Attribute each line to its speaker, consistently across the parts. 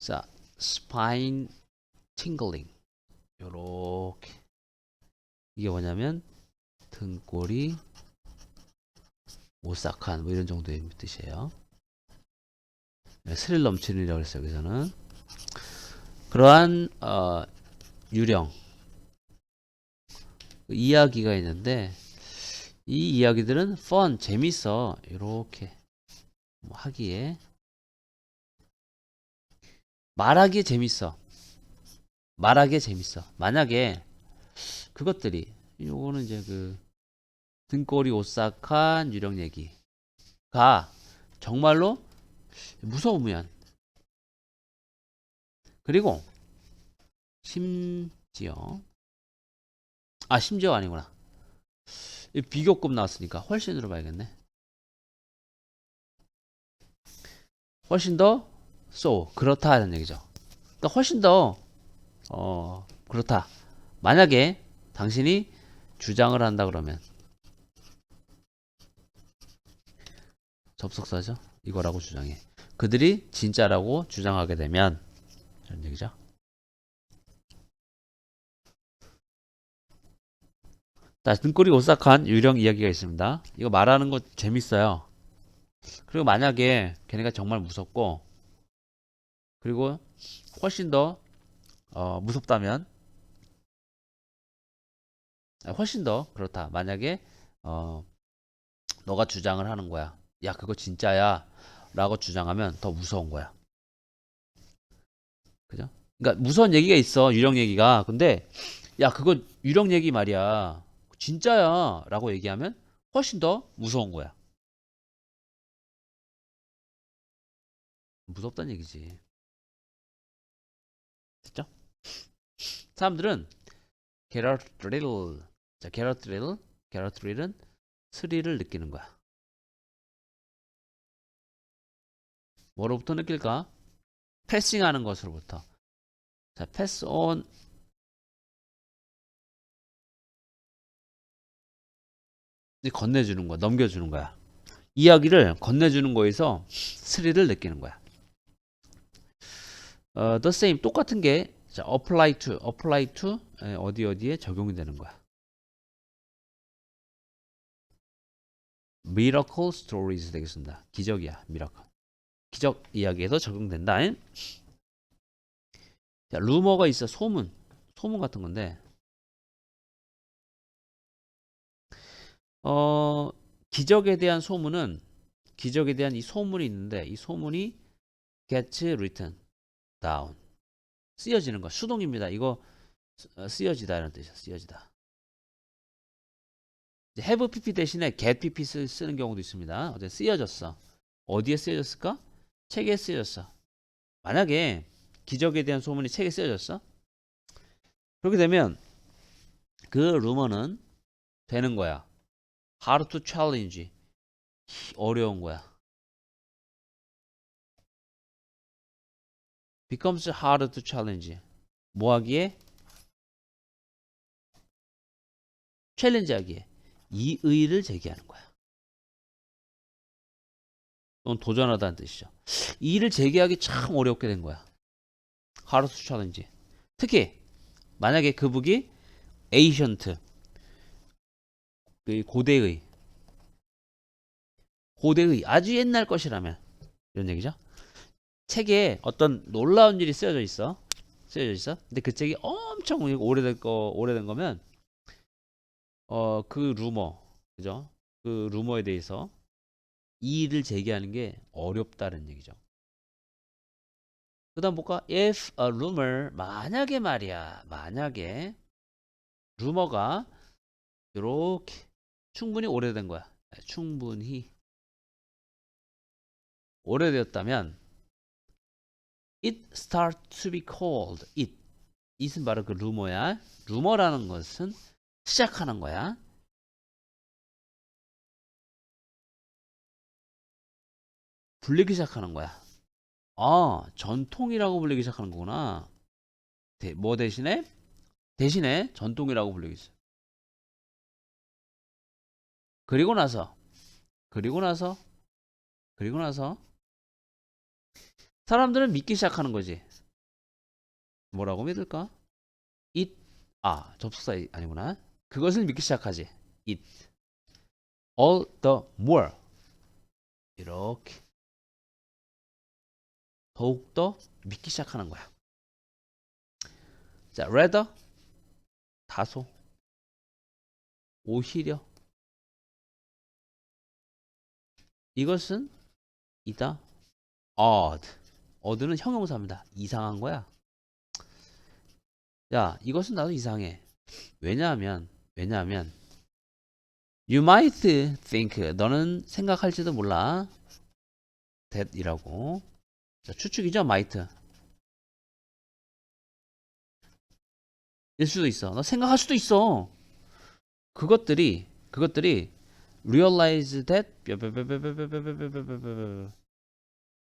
Speaker 1: 자, spine tingling. 요렇게. 이게 뭐냐면 등골이 오싹한 뭐 이런 정도의 뜻이에요. 네, 스릴 넘치는 이라고 했어요. 여기서는 그러한 어, 유령 이야기가 있는데 이 이야기들은 fun 재밌어 이렇게 뭐 하기에 말하기에 재밌어. 말하기에 재밌어. 만약에 그것들이 요거는 이제 그 등골이 오싹한 유령 얘기가 정말로 무서우면 그리고 심지어 아 심지어 아니구나. 이 비교급 나왔으니까 훨씬으로 봐야겠네. 훨씬 더 so 그렇다 하는 얘기죠. 그러니까 훨씬 더 어 그렇다. 만약에 당신이 주장을 한다 그러면 접속사죠? 이거라고 주장해. 그들이 진짜라고 주장하게 되면 이런 얘기죠. 자 등골이 오싹한 유령 이야기가 있습니다. 이거 말하는 거 재밌어요. 그리고 만약에 걔네가 정말 무섭고 그리고 훨씬 더 어, 무섭다면 아, 훨씬 더 그렇다. 만약에 어, 너가 주장을 하는 거야. 야, 그거 진짜야. 라고 주장하면 더 무서운 거야. 그죠? 그러니까 무서운 얘기가 있어. 유령 얘기가. 근데 야, 그거 유령 얘기 말이야. 진짜야. 라고 얘기하면 훨씬 더 무서운 거야. 무섭다는 얘기지. 됐죠? 사람들은 게러트릴 자 게러트릴 게러트릴은 스릴을 느끼는 거야. 뭐로부터 느낄까? 패싱하는 것으로부터. 자 패스 온 건네주는 거야 넘겨주는 거야. 이야기를 건네주는 거에서 스릴을 느끼는 거야. 어, the same 똑같은 게 자, apply to, apply to 에, 어디 어디에 적용이 되는 거야. miracle stories 되겠습니다. 기적이야, miracle. 기적 이야기에도 적용된다. 자, 루머가 있어, 소문, 소문 같은 건데, 어, 기적에 대한 소문은 기적에 대한 이 소문이 있는데 이 소문이 gets written down. 쓰여지는 거 수동입니다. 이거 어, 쓰여지다 이런 뜻이야. 쓰여지다. 이제 have pp 대신에 get pp 쓰, 쓰는 경우도 있습니다. 어제 쓰여졌어. 어디에 쓰여졌을까? 책에 쓰여졌어. 만약에 기적에 대한 소문이 책에 쓰여졌어? 그렇게 되면 그 루머는 되는 거야. hard to challenge. 어려운 거야. Becomes hard to challenge. 뭐 하기에? 챌린지 하기에. 이의를 제기하는 거야. 또는 도전하다는 뜻이죠. 이의를 제기하기 참 어렵게 된 거야. hard to challenge. 특히 만약에 그 북이 ancient 그 고대의 고대의 아주 옛날 것이라면 이런 얘기죠. 책에 어떤 놀라운 일이 쓰여져 있어. 쓰여져 있어. 근데 그 책이 엄청 오래된 거 오래된 거면 어 그 루머 그죠? 그 루머에 대해서 이의를 제기하는 게 어렵다는 얘기죠. 그다음 볼까? If a rumor 만약에 말이야. 만약에 루머가 이렇게 충분히 오래된 거야. 충분히 오래되었다면 it start to be called it. it은 바로 그 루머야. 루머라는 것은 시작하는 거야. 불리기 시작하는 거야. 아, 전통이라고 불리기 시작하는 거구나. 대, 뭐 대신에? 대신에 전통이라고 불리기 시작. 그리고 나서, 그리고 나서, 그리고 나서, 사람들은 믿기 시작하는 거지. 뭐라고 믿을까? it 아 접속사 아니구나. 그것을 믿기 시작하지. it all the more 이렇게 더욱더 믿기 시작하는 거야. 자, rather 다소 오히려 이것은 이다 odd odd는 형용사입니다. 이상한 거야. 야, 이것은 나도 이상해. 왜냐하면 왜냐하면 you might think 너는 생각할지도 몰라 that이라고 자, 추측이죠, might 일 수도 있어. 너 생각할 수도 있어. 그것들이 그것들이 realize that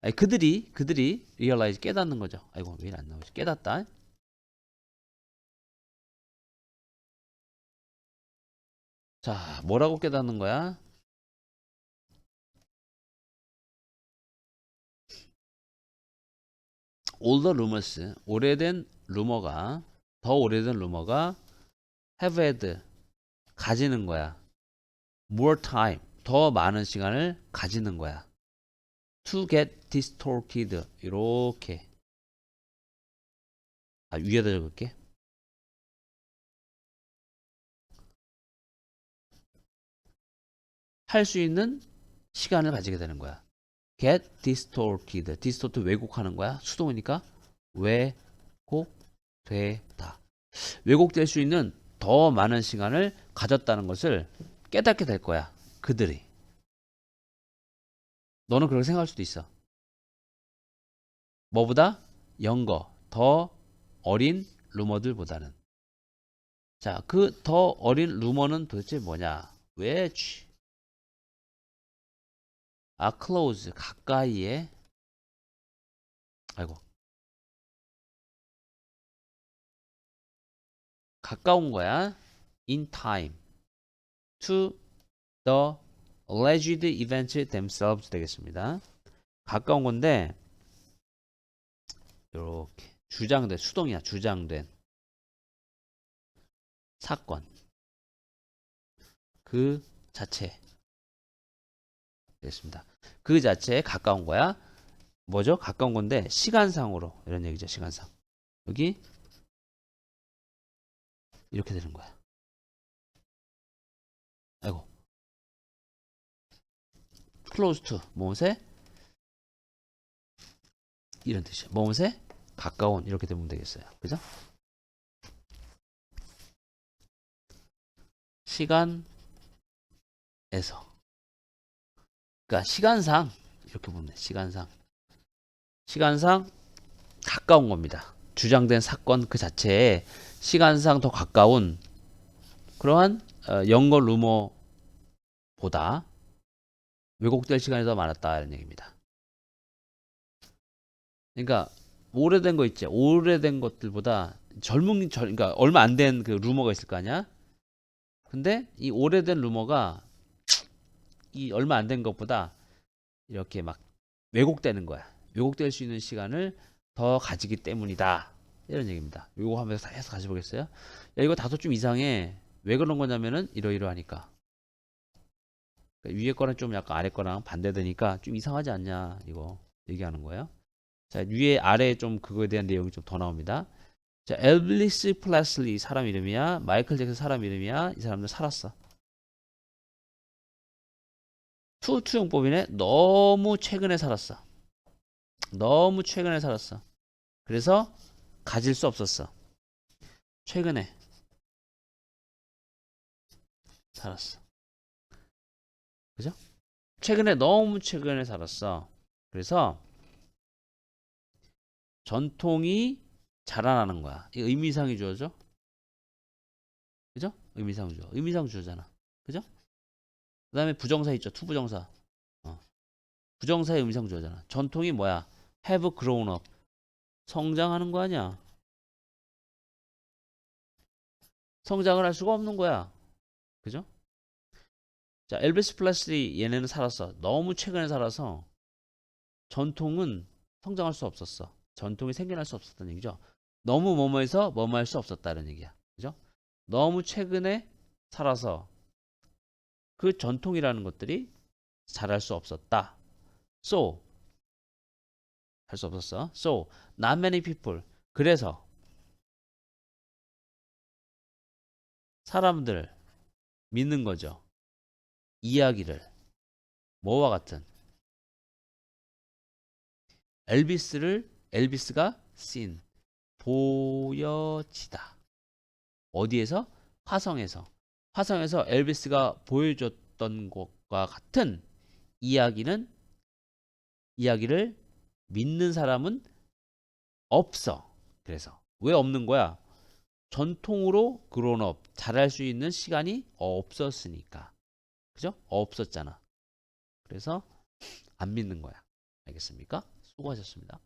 Speaker 1: 아니 그들이 그들이 realize 깨닫는 거죠. 아이고 왜 안 나오지? 깨닫다. 자, 뭐라고 깨닫는 거야? older rumors 오래된 루머가 더 오래된 루머가 have had 가지는 거야. more time 더 많은 시간을 가지는 거야. to get distorted 이렇게 아 위에다 적을게. 할 수 있는 시간을 가지게 되는 거야. get distorted. distort 왜곡하는 거야. 수동이니까 왜곡되다. 왜곡될 수 있는 더 많은 시간을 가졌다는 것을 깨닫게 될 거야. 그들이. 너는 그렇게 생각할 수도 있어. 뭐보다 영거, 더 어린 루머들보다는. 자, 그 더 어린 루머는 도대체 뭐냐? which 아 close 가까이에 아이고 가까운 거야 in time to the alleged events themselves 되겠습니다. 가까운 건데 이렇게 주장된 수동이야 주장된 사건 그 자체 되겠습니다. 그 자체에 가까운 거야. 뭐죠? 가까운 건데 시간상으로 이런 얘기죠. 시간상 여기 이렇게 되는 거야. 아이고 to 무엇에 이런 뜻이야. 무엇에 가까운 이렇게 되면 되겠어요. 그죠? 시간에서 그러니까 시간상 이렇게 보면 돼. 시간상 시간상 가까운 겁니다. 주장된 사건 그 자체에 시간상 더 가까운 그러한 어, 연거 루머보다 왜곡될 시간이 더 많았다 이런 얘기입니다. 그러니까 오래된 거 있지. 오래된 것들보다 젊은 절 그러니까 얼마 안 된 그 루머가 있을 거 아니야? 근데 이 오래된 루머가 이 얼마 안 된 것보다 이렇게 막 왜곡되는 거야. 왜곡될 수 있는 시간을 더 가지기 때문이다. 이런 얘기입니다. 요거 하면서 해서 가시 보겠어요? 야, 이거 다소 좀 이상해. 왜 그런 거냐면은 이러이러하니까. 그러니까 위에 거랑 좀 약간 아래 거랑 반대되니까 좀 이상하지 않냐. 이거 얘기하는 거예요. 자, 위에 아래에 좀 그거에 대한 내용이 좀 더 나옵니다. 자, 엘비스 플래슬리 사람 이름이야. 마이클 잭슨 사람 이름이야. 이 사람들 살았어. 투 투용법이네. 너무 최근에 살았어. 너무 최근에 살았어. 그래서 가질 수 없었어. 최근에 살았어. 그죠? 최근에 너무 최근에 살았어. 그래서 전통이 자라나는 거야. 이 의미상이 주어져. 그죠? 의미상 주어. 의미상 주어잖아. 그죠? 그 다음에 부정사 있죠. 투부정사. 어. 부정사의 의미상 주어잖아. 전통이 뭐야? have grown up. 성장하는 거 아니야. 성장을 할 수가 없는 거야. 그죠? 자, 엘비스 플래슬리 얘네는 살았어. 너무 최근에 살아서 전통은 성장할 수 없었어. 전통이 생겨날 수 없었던 얘기죠. 너무 뭐뭐해서 뭐뭐 할 수 없었다는 얘기야. 그죠? 너무 최근에 살아서 그 전통이라는 것들이 잘할 수 없었다. So 할 수 없었어. So not many people. 그래서 사람들 믿는 거죠. 이야기를 뭐와 같은 엘비스를 엘비스가 seen 보여지다. 어디에서? 화성에서. 화성에서 엘비스가 보여줬던 것과 같은 이야기는 이야기를 믿는 사람은 없어. 그래서 왜 없는 거야? 전통으로 그론업 잘할 수 있는 시간이 없었으니까. 그죠? 없었잖아. 그래서 안 믿는 거야. 알겠습니까? 수고하셨습니다.